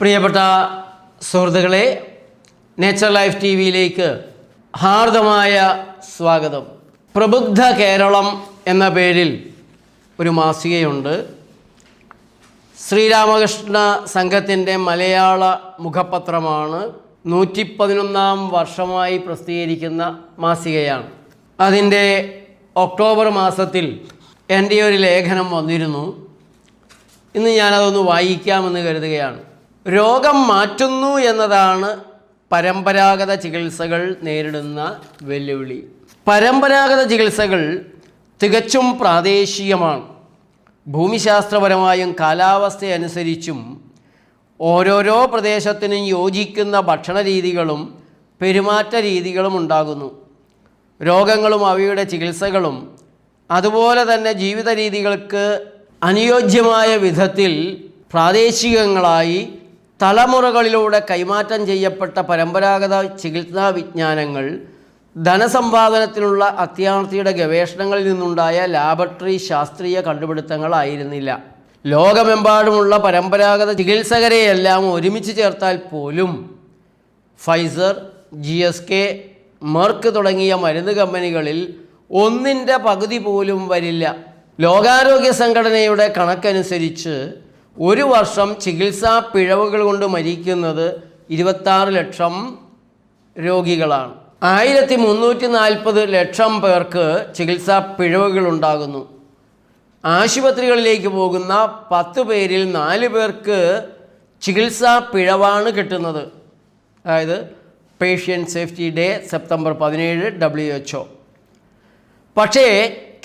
പ്രിയപ്പെട്ട സുഹൃത്തുക്കളെ nature life T വിയിലേക്ക് ഹാർദമായ സ്വാഗതം. പ്രബുദ്ധ കേരളം എന്ന പേരിൽ ഒരു മാസികയുണ്ട്. ശ്രീരാമകൃഷ്ണ സംഘത്തിന്റെ മലയാള മുഖപത്രമാണ് നൂറ്റി പതിനൊന്നാം വർഷമായി പ്രസിദ്ധീകരിക്കുന്ന മാസികയാണ്. അതിന്റെ ഒക്ടോബർ മാസത്തിൽ എന്റെ ഒരു ലേഖനം വന്നിരുന്നു. ഇന്ന് ഞാനതൊന്ന് വായിക്കാമെന്ന് കരുതുകയാണ്. രോഗം മാറ്റുന്നു എന്നതാണ് പരമ്പരാഗത ചികിത്സകൾ നേരിടുന്ന വെല്ലുവിളി. പരമ്പരാഗത ചികിത്സകൾ തികച്ചും പ്രാദേശികമാണ്. ഭൂമിശാസ്ത്രപരമായും കാലാവസ്ഥയനുസരിച്ചും ഓരോരോ പ്രദേശത്തിനും യോജിക്കുന്ന ഭക്ഷണ രീതികളും പെരുമാറ്റ രീതികളും ഉണ്ടാകുന്നു. രോഗങ്ങളും അവയുടെ ചികിത്സകളും അതുപോലെ തന്നെ ജീവിത രീതികൾക്ക് അനുയോജ്യമായ വിധത്തിൽ പ്രാദേശികങ്ങളായി തലമുറകളിലൂടെ കൈമാറ്റം ചെയ്യപ്പെട്ട പരമ്പരാഗത ചികിത്സാ വിജ്ഞാനങ്ങൾ ധനസമ്പാദനത്തിനുള്ള അത്യാർത്ഥിയുടെ ഗവേഷണങ്ങളിൽ നിന്നുണ്ടായ ലാബറട്ടറി ശാസ്ത്രീയ കണ്ടുപിടുത്തങ്ങളായിരുന്നില്ല. ലോകമെമ്പാടുമുള്ള പരമ്പരാഗത ചികിത്സകരെയെല്ലാം ഒരുമിച്ച് ചേർത്താൽ പോലും Pfizer G S K Merck തുടങ്ങിയ മരുന്ന് കമ്പനികളിൽ ഒന്നിന്റെ പകുതി പോലും വരില്ല. ലോകാരോഗ്യ സംഘടനയുടെ കണക്കനുസരിച്ച് ഒരു വർഷം ചികിത്സാ പിഴവുകൾ കൊണ്ട് മരിക്കുന്നത് ഇരുപത്താറ് ലക്ഷം രോഗികളാണ്. ആയിരത്തി മുന്നൂറ്റി നാൽപ്പത് ലക്ഷം പേർക്ക് ചികിത്സാ പിഴവുകൾ ഉണ്ടാകുന്നു. ആശുപത്രികളിലേക്ക് പോകുന്ന പത്ത് പേരിൽ നാല് പേർക്ക് ചികിത്സാ പിഴവാണ് കിട്ടുന്നത്. അതായത് പേഷ്യന്റ് സേഫ്റ്റി ഡേ സെപ്റ്റംബർ പതിനേഴ് ഡബ്ല്യു എച്ച് പക്ഷേ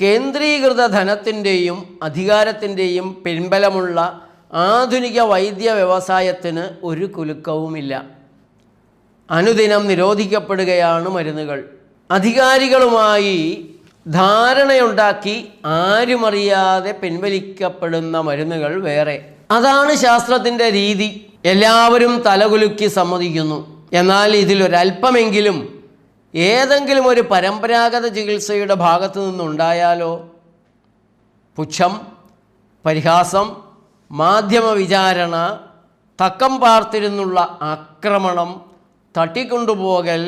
കേന്ദ്രീകൃത ധനത്തിന്റെയും അധികാരത്തിന്റെയും പിൻബലമുള്ള ആധുനിക വൈദ്യ വ്യവസായത്തിന് ഒരു കുലുക്കവുമില്ല. അനുദിനം നിരോധിക്കപ്പെടുകയാണ് മരുന്നുകൾ. അധികാരികളുമായി ധാരണയുണ്ടാക്കി ആരുമറിയാതെ പിൻവലിക്കപ്പെടുന്ന മരുന്നുകൾ വേറെ. അതാണ് ശാസ്ത്രത്തിന്റെ രീതി. എല്ലാവരും തലകുലുക്കി സമ്മതിക്കുന്നു. എന്നാൽ ഇതിലൊരല്പമെങ്കിലും ഏതെങ്കിലും ഒരു പരമ്പരാഗത ചികിത്സയുടെ ഭാഗത്തു നിന്നുണ്ടായാലോ? പുച്ഛം പരിഹാസം മാധ്യമ വിചാരണ തക്കം പാർത്തിരുന്നുള്ള ആക്രമണം തട്ടിക്കൊണ്ടുപോകൽ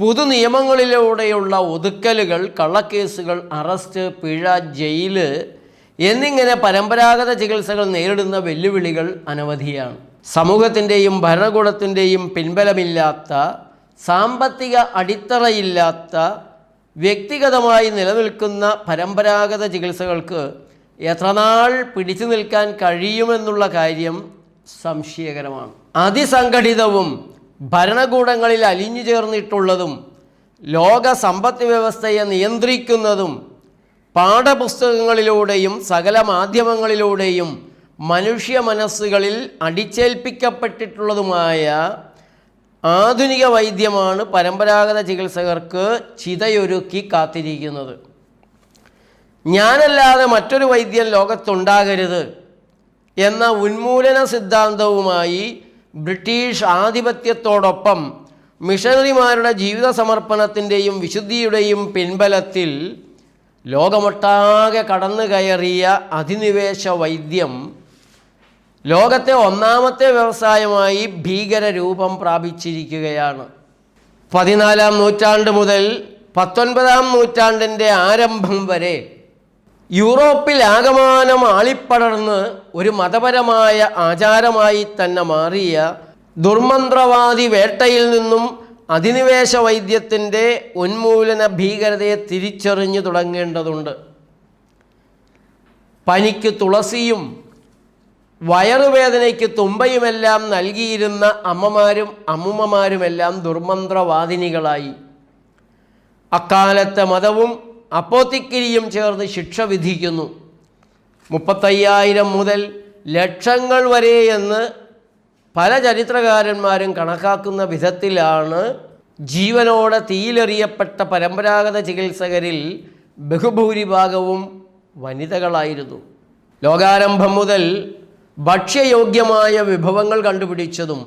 പുതു നിയമങ്ങളിലൂടെയുള്ള ഒതുക്കലുകൾ കള്ളക്കേസുകൾ അറസ്റ്റ് പിഴ ജയിൽ എന്നിങ്ങനെ പരമ്പരാഗത ചികിത്സകൾ നേരിടുന്ന വെല്ലുവിളികൾ അനവധിയാണ്. സമൂഹത്തിന്റെയും ഭരണകൂടത്തിന്റെയും പിൻബലമില്ലാത്ത സാമ്പത്തിക അടിത്തറയില്ലാത്ത വ്യക്തിഗതമായി നിലനിൽക്കുന്ന പരമ്പരാഗത ചികിത്സകൾക്ക് എത്രനാൾ പിടിച്ചു നിൽക്കാൻ കഴിയുമെന്നുള്ള കാര്യം സംശയകരമാണ്. അതിസംഘടിതവും ഭരണകൂടങ്ങളിൽ അലിഞ്ഞു ചേർന്നിട്ടുള്ളതും ലോക സമ്പദ് വ്യവസ്ഥയെ നിയന്ത്രിക്കുന്നതും പാഠപുസ്തകങ്ങളിലൂടെയും സകല മാധ്യമങ്ങളിലൂടെയും മനുഷ്യ മനസ്സുകളിൽ അടിച്ചേൽപ്പിക്കപ്പെട്ടിട്ടുള്ളതുമായ ആധുനിക വൈദ്യമാണ് പരമ്പരാഗത ചികിത്സകർക്ക് ചിതയൊരുക്കി കാത്തിരിക്കുന്നത്. ഞാനല്ലാതെ മറ്റൊരു വൈദ്യൻ ലോകത്തുണ്ടാകരുത് എന്ന ഉന്മൂലന സിദ്ധാന്തവുമായി ബ്രിട്ടീഷ് ആധിപത്യത്തോടൊപ്പം മിഷണറിമാരുടെ ജീവിത സമർപ്പണത്തിന്റെയും വിശുദ്ധിയുടെയും പിൻബലത്തിൽ ലോകമൊട്ടാകെ കടന്നു കയറിയ അധിനിവേശ വൈദ്യം ലോകത്തെ ഒന്നാമത്തെ വ്യവസായമായി ഭീകര രൂപം പ്രാപിച്ചിരിക്കുകയാണ്. പതിനാലാം നൂറ്റാണ്ട് മുതൽ പത്തൊൻപതാം നൂറ്റാണ്ടിന്റെ ആരംഭം വരെ യൂറോപ്പിൽ ആകമാനം ആളിപ്പടർന്ന് ഒരു മതപരമായ ആചാരമായി തന്നെ മാറിയ ദുർമന്ത്രവാദി വേട്ടയിൽ നിന്നും അധിനിവേശ വൈദ്യത്തിന്റെ ഉന്മൂലന ഭീകരതയെ തിരിച്ചറിഞ്ഞു തുടങ്ങേണ്ടതുണ്ട്. പനിക്ക് തുളസിയും വയറുവേദനയ്ക്ക് തുമ്പയുമെല്ലാം നൽകിയിരുന്ന അമ്മമാരും അമ്മുമ്മമാരുമെല്ലാം ദുർമന്ത്രവാദിനികളായി. അക്കാലത്തെ മതവും അപ്പോത്തിക്കിരിയും ചേർന്ന് ശിക്ഷ വിധിക്കുന്നു. മുപ്പത്തയ്യായിരം മുതൽ ലക്ഷങ്ങൾ വരെ എന്ന് പല ചരിത്രകാരന്മാരും കണക്കാക്കുന്ന വിധത്തിലാണ് ജീവനോടെ തീയിലെറിയപ്പെട്ട പരമ്പരാഗത ചികിത്സകരിൽ ബഹുഭൂരിഭാഗവും വനിതകളായിരുന്നു. ലോകാരംഭം മുതൽ ഭക്ഷ്യയോഗ്യമായ വിഭവങ്ങൾ കണ്ടുപിടിച്ചതും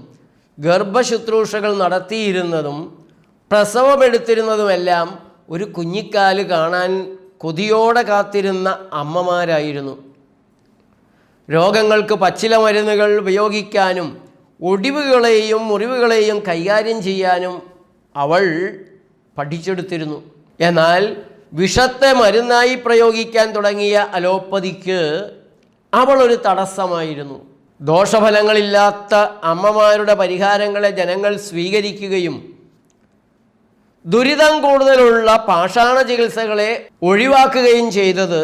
ഗർഭശുശ്രൂഷകൾ നടത്തിയിരുന്നതും പ്രസവമെടുത്തിരുന്നതുമെല്ലാം ഒരു കുഞ്ഞിക്കാൽ കാണാൻ കൊതിയോടെ കാത്തിരുന്ന അമ്മമാരായിരുന്നു. രോഗങ്ങൾക്ക് പച്ചില മരുന്നുകൾ ഉപയോഗിക്കാനും ഒടിവുകളെയും മുറിവുകളെയും കൈകാര്യം ചെയ്യാനും അവൾ പഠിച്ചെടുത്തിരുന്നു. എന്നാൽ വിഷത്തെ മരുന്നായി പ്രയോഗിക്കാൻ തുടങ്ങിയ അലോപ്പതിക്ക് അവൾ ഒരു തടസ്സമായിരുന്നു. ദോഷഫലങ്ങളില്ലാത്ത അമ്മമാരുടെ പരിഹാരങ്ങളെ ജനങ്ങൾ സ്വീകരിക്കുകയും ദുരിതം കൂടുതലുള്ള പാഷാണ ചികിത്സകളെ ഒഴിവാക്കുകയും ചെയ്തത്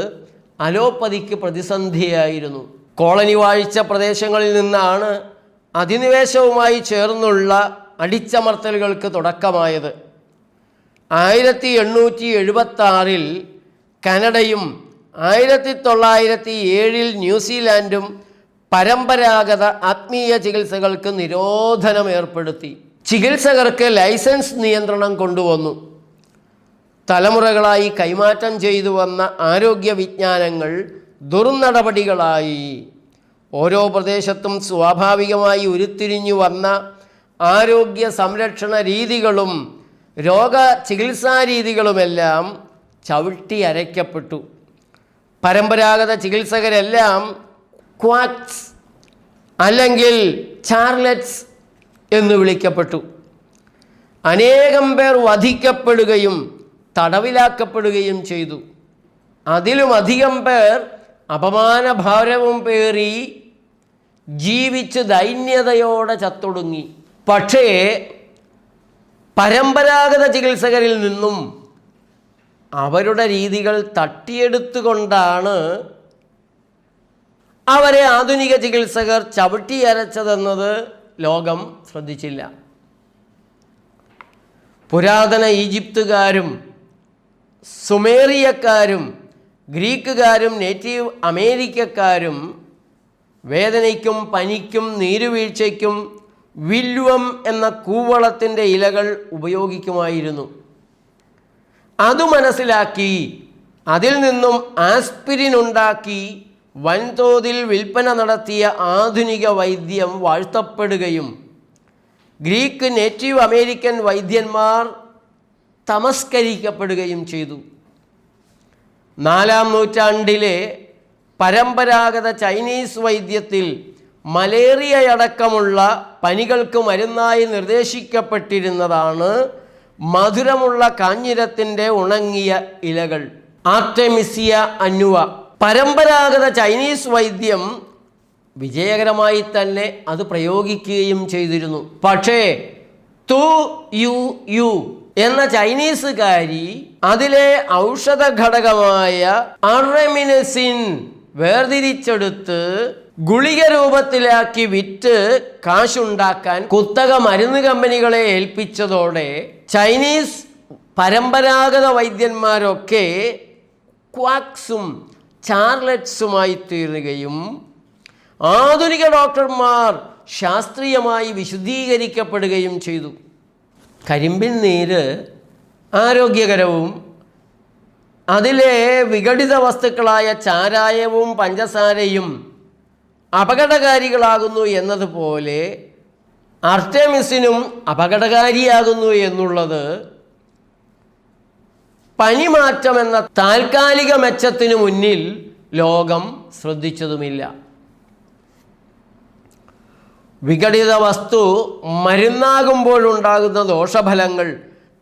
അലോപ്പതിക്ക് പ്രതിസന്ധിയായിരുന്നു. കോളനി വാഴ്ച പ്രദേശങ്ങളിൽ നിന്നാണ് അധിനിവേശവുമായി ചേർന്നുള്ള അടിച്ചമർത്തലുകൾക്ക് തുടക്കമായത്. ആയിരത്തി എണ്ണൂറ്റി എഴുപത്തി ആറിൽ കനഡയും ആയിരത്തി തൊള്ളായിരത്തി ഏഴിൽ ന്യൂസിലാൻഡും പരമ്പരാഗത ആത്മീയ ചികിത്സകൾക്ക് നിരോധനം ഏർപ്പെടുത്തി ചികിത്സകർക്ക് ലൈസൻസ് നിയന്ത്രണം കൊണ്ടുവന്നു. തലമുറകളായി കൈമാറ്റം ചെയ്തു വന്ന ആരോഗ്യ വിജ്ഞാനങ്ങൾ ദുർനടപടികളായി. ഓരോ പ്രദേശത്തും സ്വാഭാവികമായി ഉരുത്തിരിഞ്ഞു വന്ന ആരോഗ്യ സംരക്ഷണ രീതികളും രോഗ ചികിത്സാ രീതികളുമെല്ലാം ചവിട്ടി അരയ്ക്കപ്പെട്ടു. പരമ്പരാഗത ചികിത്സകരെല്ലാം ക്വാക്സ് അല്ലെങ്കിൽ ചാർലറ്റ്സ് എന്ന് വിളിക്കപ്പെട്ടു. അനേകം പേർ വധിക്കപ്പെടുകയും തടവിലാക്കപ്പെടുകയും ചെയ്തു. അതിലും അധികം പേർ അപമാനഭാരവും പേറി ജീവിച്ച് ദൈന്യതയോടെ ചത്തൊടുങ്ങി. പക്ഷേ പരമ്പരാഗത ചികിത്സകരിൽ നിന്നും അവരുടെ രീതികൾ തട്ടിയെടുത്തുകൊണ്ടാണ് അവരെ ആധുനിക ചികിത്സകർ ചവിട്ടിയരച്ചതെന്നത് ലോകം ശ്രദ്ധിച്ചില്ല. പുരാതന ഈജിപ്തുകാരും സുമേറിയക്കാരും ഗ്രീക്കുകാരും നേറ്റീവ് അമേരിക്കക്കാരും വേദനയ്ക്കും പനിക്കും നീരുവീഴ്ചയ്ക്കും വില്വം എന്ന കൂവളത്തിന്റെ ഇലകൾ ഉപയോഗിക്കുമായിരുന്നു. അത് മനസ്സിലാക്കി അതിൽ നിന്നും ആസ്പിരിൻ ഉണ്ടാക്കി വൻതോതിൽ വിൽപ്പന നടത്തിയ ആധുനിക വൈദ്യം വാഴ്ത്തപ്പെടുകയും ഗ്രീക്ക് നേറ്റീവ് അമേരിക്കൻ വൈദ്യന്മാർ തമസ്കരിക്കപ്പെടുകയും ചെയ്തു. നാലാം നൂറ്റാണ്ടിലെ പരമ്പരാഗത ചൈനീസ് വൈദ്യത്തിൽ മലേറിയയടക്കമുള്ള പനികൾക്ക് മരുന്നായി നിർദ്ദേശിക്കപ്പെട്ടിരുന്നതാണ് മധുരമുള്ള കാഞ്ഞിരത്തിന്റെ ഉണങ്ങിയ ഇലകൾ. Artemisia annua. പരമ്പരാഗത ചൈനീസ് വൈദ്യം വിജയകരമായി തന്നെ അത് പ്രയോഗിക്കുകയും ചെയ്തിരുന്നു. പക്ഷേ തു യു യു എന്ന ചൈനീസുകാരി അതിലെ ഔഷധ ഘടകമായ അറമിനസിൻ വേർതിരിച്ചെടുത്ത് ഗുളിക രൂപത്തിലാക്കി വിറ്റ് കാശുണ്ടാക്കാൻ കുത്തക മരുന്ന് കമ്പനികളെ ഏൽപ്പിച്ചതോടെ ചൈനീസ് പരമ്പരാഗത വൈദ്യന്മാരൊക്കെ ക്വാക്സും ചാർലറ്റ്സുമായി തീരുകയും ആധുനിക ഡോക്ടർമാർ ശാസ്ത്രീയമായി വിശുദ്ധീകരിക്കപ്പെടുകയും ചെയ്തു. കരിമ്പിൻ നീര് ആരോഗ്യകരവും അതിലെ വിഘടിത വസ്തുക്കളായ ചാരായവും പഞ്ചസാരയും അപകടകാരികളാകുന്നു എന്നതുപോലെ അർട്ടമിസിനും അപകടകാരിയാകുന്നു എന്നുള്ളത് പനിമാറ്റം എന്ന താൽക്കാലിക മെച്ചത്തിനു മുന്നിൽ ലോകം ശ്രദ്ധിച്ചതുമില്ല. വിഘടിത വസ്തു മരുന്നാകുമ്പോഴുണ്ടാകുന്ന ദോഷഫലങ്ങൾ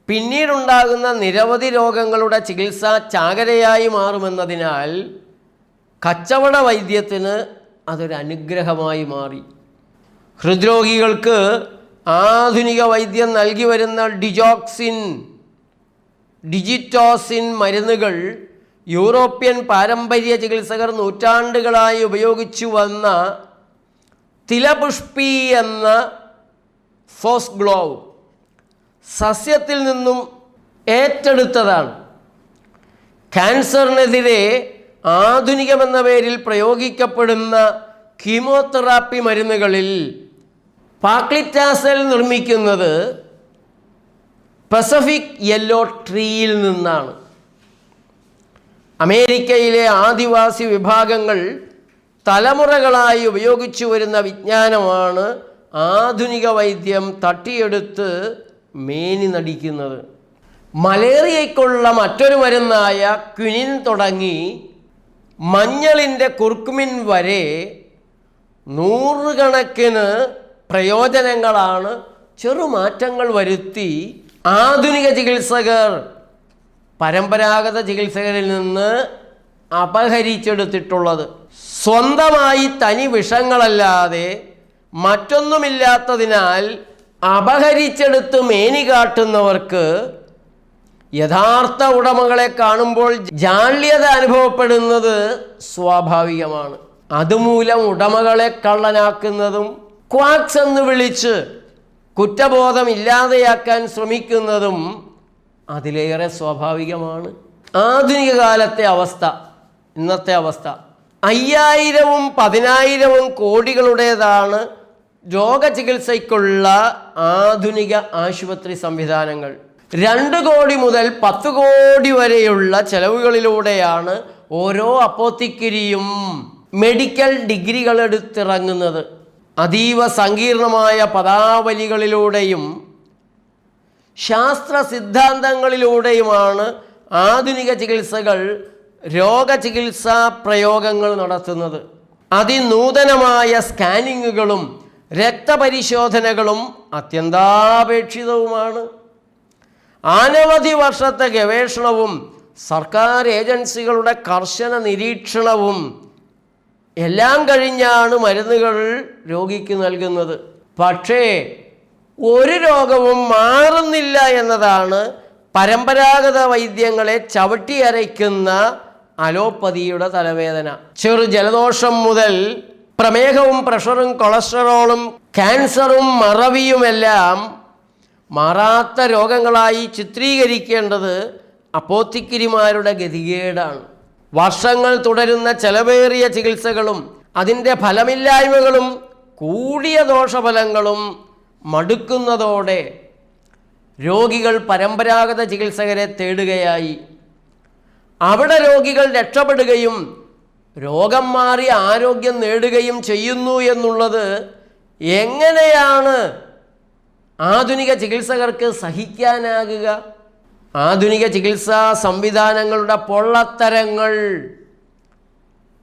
പിന്നീടുണ്ടാകുന്ന നിരവധി രോഗങ്ങളുടെ ചികിത്സ ചാകരയായി മാറുമെന്നതിനാൽ കച്ചവട വൈദ്യത്തിന് അതൊരു അനുഗ്രഹമായി മാറി. ഹൃദ്രോഗികൾക്ക് ആധുനിക വൈദ്യം നൽകി വരുന്ന ഡിജോക്സിൻ ഡിജിറ്റോസിൻ മരുന്നുകൾ യൂറോപ്യൻ പാരമ്പര്യ ചികിത്സകർ നൂറ്റാണ്ടുകളായി ഉപയോഗിച്ചു വന്ന തിലപുഷ്പി എന്ന ഫോസ് ഗ്ലോവ് സസ്യത്തിൽ നിന്നും ഏറ്റെടുത്തതാണ്. ക്യാൻസറിനെതിരെ ആധുനികമെന്ന പേരിൽ പ്രയോഗിക്കപ്പെടുന്ന കീമോതെറാപ്പി മരുന്നുകളിൽ പാക്ലിറ്റാസൽ നിർമ്മിക്കുന്നത് പസഫിക് യെല്ലോ ട്രീയിൽ നിന്നാണ്. അമേരിക്കയിലെ ആദിവാസി വിഭാഗങ്ങൾ തലമുറകളായി ഉപയോഗിച്ചു വരുന്ന വിജ്ഞാനമാണ് ആധുനിക വൈദ്യം തട്ടിയെടുത്ത് മേനി നടിക്കുന്നത്. മലേറിയയ്ക്കുള്ള മറ്റൊരു മരുന്നായ ക്വിനിൻ തുടങ്ങി മഞ്ഞളിന്റെ കുർക്കുമിൻ വരെ നൂറുകണക്കിന് പ്രയോജനങ്ങളാണ് ചെറുമാറ്റങ്ങൾ വരുത്തി ആധുനിക ചികിത്സകർ പരമ്പരാഗത ചികിത്സകരിൽ നിന്ന് അപഹരിച്ചെടുത്തിട്ടുള്ളത്. സ്വന്തമായി തനി വിഷങ്ങളല്ലാതെ മറ്റൊന്നുമില്ലാത്തതിനാൽ അപഹരിച്ചെടുത്ത് മേനി കാട്ടുന്നവർക്ക് യഥാർത്ഥ ഉടമകളെ കാണുമ്പോൾ ജാള്യത അനുഭവപ്പെടുന്നത് സ്വാഭാവികമാണ്. അതുമൂലം ഉടമകളെ കള്ളനാക്കുന്നതും ക്വാക്സ് എന്ന് വിളിച്ച് കുറ്റബോധം ഇല്ലാതെയാക്കാൻ ശ്രമിക്കുന്നതും അതിലേറെ സ്വാഭാവികമാണ്. ആധുനിക കാലത്തെ അവസ്ഥ ഇന്നത്തെ അവസ്ഥ. അയ്യായിരവും പതിനായിരവും കോടികളുടേതാണ് രോഗചികിത്സയ്ക്കുള്ള ആധുനിക ആശുപത്രി സംവിധാനങ്ങൾ. രണ്ട് കോടി മുതൽ പത്ത് കോടി വരെയുള്ള ചെലവുകളിലൂടെയാണ് ഓരോ അപ്പോത്തിക്കിരിയും മെഡിക്കൽ ഡിഗ്രികൾ എടുത്തിറങ്ങുന്നത് അതീവ സങ്കീർണമായ പദാവലികളിലൂടെയും ശാസ്ത്ര സിദ്ധാന്തങ്ങളിലൂടെയുമാണ് ആധുനിക ചികിത്സകൾ രോഗചികിത്സാ പ്രയോഗങ്ങൾ നടത്തുന്നത്. അതിനൂതനമായ സ്കാനിങ്ങുകളും രക്തപരിശോധനകളും അത്യന്താപേക്ഷിതവുമാണ്. അനവധി വർഷത്തെ ഗവേഷണവും സർക്കാർ ഏജൻസികളുടെ കർശന നിരീക്ഷണവും എല്ലാം കഴിഞ്ഞാണ് മരുന്നുകൾ രോഗിക്ക് നൽകുന്നത്. പക്ഷേ ഒരു രോഗവും മാറുന്നില്ല എന്നതാണ് പരമ്പരാഗത വൈദ്യങ്ങളെ ചവിട്ടിയരയ്ക്കുന്ന അലോപ്പതിയുടെ തലവേദന. ചെറു ജലദോഷം മുതൽ പ്രമേഹവും പ്രഷറും കൊളസ്ട്രോളും ക്യാൻസറും മറവിയുമെല്ലാം മാറാത്ത രോഗങ്ങളായി ചിത്രീകരിക്കേണ്ടത് അപ്പോത്തിക്കിരിമാരുടെ ഗതികേടാണ്. വർഷങ്ങൾ തുടരുന്ന ചെലവേറിയ ചികിത്സകളും അതിന്റെ ഫലമില്ലായ്മകളും കൂടിയ ദോഷഫലങ്ങളും മടുക്കുന്നതോടെ രോഗികൾ പരമ്പരാഗത ചികിത്സകരെ തേടുകയായി. അവിടെ രോഗികൾ രക്ഷപ്പെടുകയും രോഗം മാറി ആരോഗ്യം നേടുകയും ചെയ്യുന്നു എന്നുള്ളത് എങ്ങനെയാണ് ആധുനിക ചികിത്സകർക്ക് സഹിക്കാനാകുക? ആധുനിക ചികിത്സാ സംവിധാനങ്ങളുടെ പൊള്ളത്തരങ്ങൾ.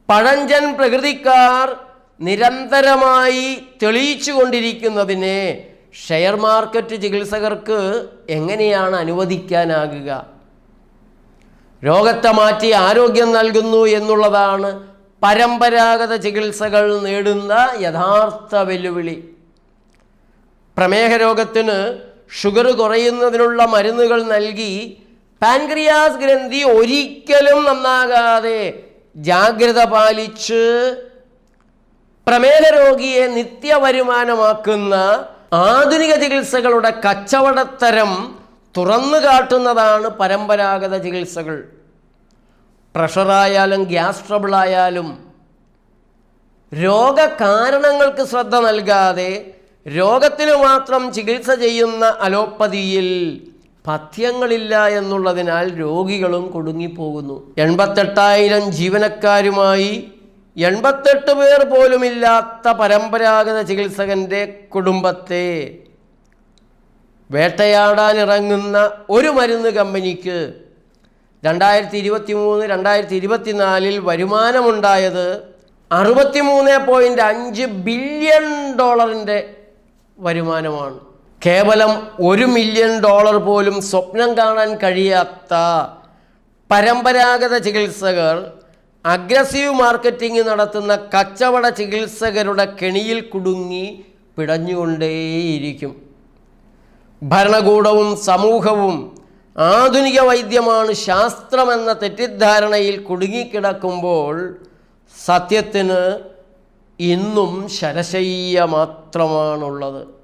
പഴഞ്ചൻ പ്രകൃതിക്കാർ നിരന്തരമായി തെളിയിച്ചു കൊണ്ടിരിക്കുന്നതിനെ ഷെയർ മാർക്കറ്റ് ചികിത്സകർക്ക് എങ്ങനെയാണ് അനുവദിക്കാനാകുക? രോഗത്തെ മാറ്റി ആരോഗ്യം നൽകുന്നു എന്നുള്ളതാണ് പരമ്പരാഗത ചികിത്സകൾ നേടുന്ന യഥാർത്ഥ വെല്ലുവിളി. പ്രമേഹ രോഗത്തിന് ഷുഗർ കുറയുന്നതിനുള്ള മരുന്നുകൾ നൽകി പാൻക്രിയാസ് ഗ്രന്ഥി ഒരിക്കലും നന്നാകാതെ ജാഗ്രത പാലിച്ച് പ്രമേഹ രോഗിയെ നിത്യവരുമാനമാക്കുന്ന ആധുനിക ചികിത്സകളുടെ കച്ചവടത്തരം തുറന്നു കാട്ടുന്നതാണ് പരമ്പരാഗത ചികിത്സകൾ. പ്രഷറായാലും ഗ്യാസ് ട്രബിളായാലും രോഗകാരണങ്ങൾക്ക് ശ്രദ്ധ നൽകാതെ രോഗത്തിന് മാത്രം ചികിത്സ ചെയ്യുന്ന അലോപ്പതിയിൽ പഥ്യങ്ങളില്ല എന്നുള്ളതിനാൽ രോഗികളും കുടുങ്ങിപ്പോകുന്നു. എൺപത്തെട്ടായിരം ജീവനക്കാരുമായി എൺപത്തെട്ട് പേർ പോലുമില്ലാത്ത പരമ്പരാഗത ചികിത്സകന്റെ കുടുംബത്തെ വേട്ടയാടാനിറങ്ങുന്ന ഒരു മരുന്ന് കമ്പനിക്ക് രണ്ടായിരത്തി ഇരുപത്തി മൂന്ന് രണ്ടായിരത്തി ഇരുപത്തിനാലിൽ വരുമാനമുണ്ടായത് അറുപത്തിമൂന്ന് പോയിന്റ് അഞ്ച് ബില്യൺ ഡോളറിന്റെ വരുമാനമാണ്. കേവലം ഒരു മില്യൺ ഡോളർ പോലും സ്വപ്നം കാണാൻ കഴിയാത്ത പരമ്പരാഗത ചികിത്സകർ അഗ്രസീവ് മാർക്കറ്റിംഗ് നടത്തുന്ന കച്ചവട ചികിത്സകരുടെ കെണിയിൽ കുടുങ്ങി പിടഞ്ഞുകൊണ്ടേയിരിക്കും. ഭരണകൂടവും സമൂഹവും ആധുനിക വൈദ്യമാണ് ശാസ്ത്രമെന്ന തെറ്റിദ്ധാരണയിൽ കുടുങ്ങിക്കിടക്കുമ്പോൾ സത്യത്തിന് ഇന്നും ശരശയ്യ മാത്രമാണുള്ളത്.